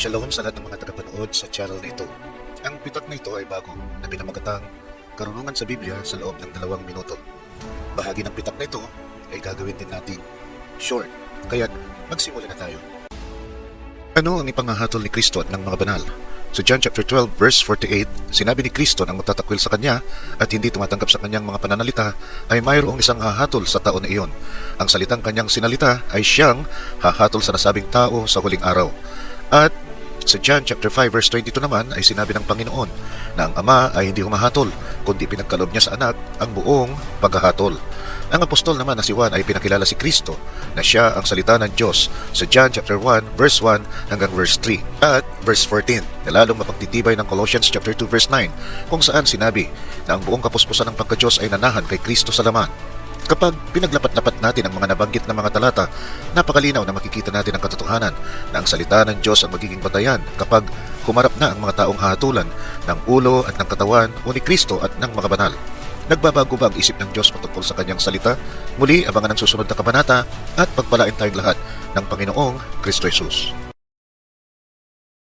Shalom sa lahat ng mga tagapanood sa channel na ito. Ang pitak na ito ay bago na pinamagatang karunungan sa Biblia sa loob ng dalawang minuto. Bahagi ng pitak na ito ay gagawin din natin short. Kaya magsimula na tayo. Ano ang ipangahatol ni Kristo at ng mga banal? Sa John chapter 12 verse 48, sinabi ni Kristo na magtatakwil sa kanya at hindi tumatanggap sa kanyang mga pananalita ay mayroong isang hahatol sa tao na iyon. Ang salitang kanyang sinalita ay siyang hahatol sa nasabing tao sa huling araw. At sa John chapter 5 verse 22 naman ay sinabi ng Panginoon na ang Ama ay hindi humahatol kundi pinagkaloob niya sa anak ang buong paghahatol. Ang apostol naman na si Juan ay pinakilala si Kristo na siya ang salita ng Diyos sa John chapter 1 verse 1 hanggang verse 3 at verse 14 na lalong mapagtitibay ng Colossians chapter 2 verse 9 kung saan sinabi na ang buong kapuspusan ng pagka-Diyos ay nanahan kay Kristo sa laman. Kapag pinaglapat-lapat natin ang mga nabanggit na mga talata, napakalinaw na makikita natin ang katotohanan na ang salita ng Diyos ang magiging batayan kapag humarap na ang mga taong hahatulan ng ulo at ng katawan o ni Kristo at ng mga banal. Nagbabago ba ang isip ng Diyos patungkol sa kanyang salita? Muli, abangan ang susunod na kabanata at pagpalain tayong lahat ng Panginoong Kristo Jesus.